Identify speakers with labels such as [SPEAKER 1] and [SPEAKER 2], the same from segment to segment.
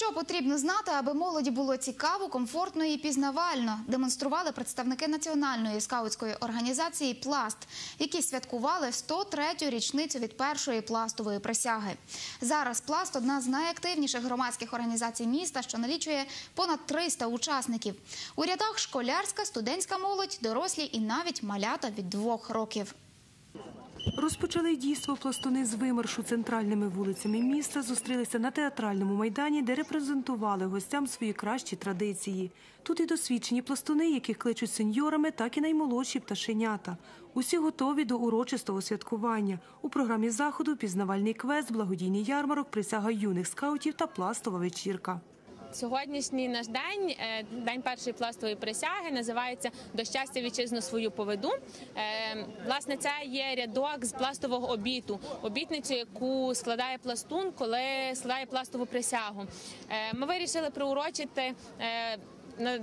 [SPEAKER 1] Що потрібно знати, аби молоді було цікаво, комфортно і пізнавально, демонстрували представники національної скаутської організації Пласт, які святкували 103-ю річницю від першої пластової присяги. Зараз пласт одна з найактивніших громадських організацій міста, що налічує понад 300 учасників. У рядах школярська, студентська молодь, дорослі і навіть малята від двох років.
[SPEAKER 2] Розпочали дійство пластуни з вимаршу центральними вулицями міста, зустрілися на театральному майдані, де репрезентували гостям свої кращі традиції. Тут і досвідчені пластуни, яких кличуть сеньорами, так і наймолодші пташенята. Усі готові до урочистого святкування. У програмі заходу пізнавальний квест, благодійний ярмарок, присяга юних скаутів та пластова вечірка.
[SPEAKER 3] Сьогоднішній наш день, е, день першої пластової присяги, називається До щастя вітчизну свою поведу. Е, Власне, це є рядок з пластового обіту, обітницю, яку складає пластун, коли складає пластову присягу. Е, Ми вирішили приурочити на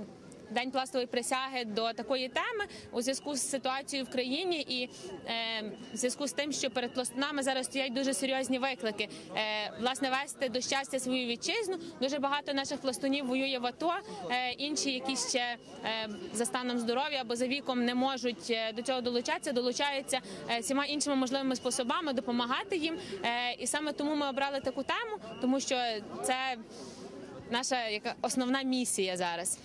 [SPEAKER 3] День пластової присяги до такої теми у зв'язку з ситуацією в країні і е, в зв'язку з тим, що перед пластунами зараз стоять дуже серйозні виклики. Е, власне, вести до щастя свою вітчизну. Дуже багато наших пластунів воює в АТО. Е, інші, які ще е, за станом здоров'я або за віком не можуть е, до цього долучатися, долучаються е, всіма іншими можливими способами допомагати їм. Е, і саме тому ми обрали таку тему, тому що це наша яка основна місія зараз.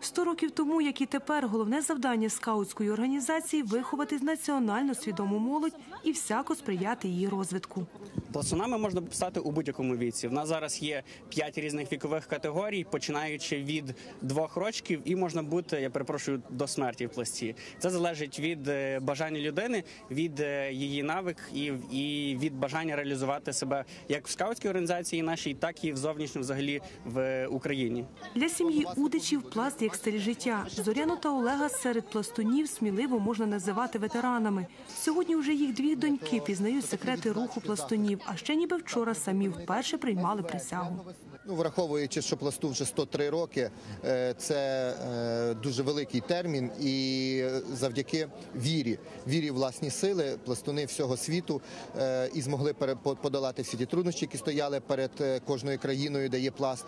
[SPEAKER 2] Сто років тому, як і тепер, головне завдання скаутської організації виховати національно свідому молодь і всяко сприяти її розвитку.
[SPEAKER 4] Пластунами можна стати у будь-якому віці. В нас зараз є п'ять різних вікових категорій, починаючи від двох рочків, і можна бути, я перепрошую, до смерті в пласті. Це залежить від е, бажання людини, від е, її навик і, і від бажання реалізувати себе як в скаутській організації нашій, так і в зовнішньому взагалі в Україні.
[SPEAKER 2] Для сім'ї удичів пласт як стиль життя. Зоряну та Олега серед пластунів сміливо можна називати ветеранами. Сьогодні вже їх дві доньки пізнають секрети руху пластунів, а ще ніби вчора самі вперше приймали присягу.
[SPEAKER 5] Ну, враховуючи, що пласту вже 103 роки, е, це е, дуже великий термін, і завдяки вірі, вірі власні сили, пластуни всього світу е, і змогли подолати всі ті труднощі, які стояли перед кожною країною, де є пласт,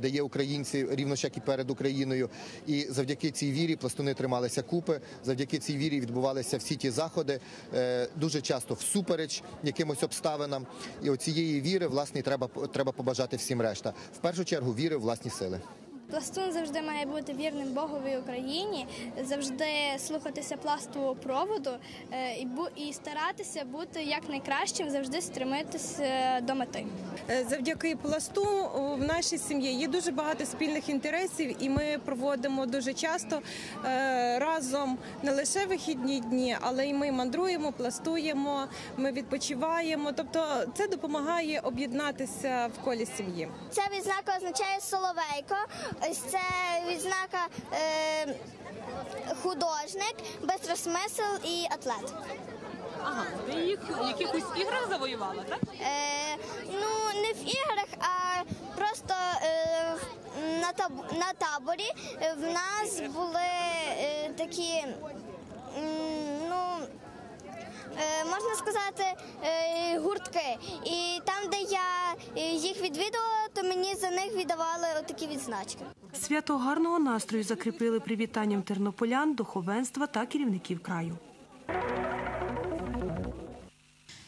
[SPEAKER 5] де є українці, рівно ж як і перед Україною. І завдяки цій вірі пластуни трималися купи. Завдяки цій вірі відбувалися всі ті заходи, дуже часто всупереч якимось обставинам. І оцієї віри, власне, треба, треба побажати всім решта. В першу чергу віри в власні сили.
[SPEAKER 6] Пластун завжди має бути вірним Богові Україні, завжди слухатися пластового проводу е, і, бу- і старатися бути якнайкращим, завжди стремитися до мети.
[SPEAKER 7] Е, Завдяки пласту в нашій сім'ї є дуже багато спільних інтересів, і ми проводимо дуже часто е, разом не лише вихідні дні, але й ми мандруємо, пластуємо, ми відпочиваємо. Тобто це допомагає об'єднатися в колі сім'ї.
[SPEAKER 8] Ця відзнака означає соловейко. Ось це відзнака е, художник, бистросмисл і атлет.
[SPEAKER 9] Ага, ти їх в якихось іграх завоювала, так?
[SPEAKER 8] Е, ну, не в іграх, а просто е, на, таб- на таборі в нас були е, такі. м, Ну, е, можна сказати, е, гуртки. І там, де я е, їх відвідувала, то мені за них віддавали отакі відзначки.
[SPEAKER 2] Свято гарного настрою закріпили привітанням тернополян, духовенства та керівників краю.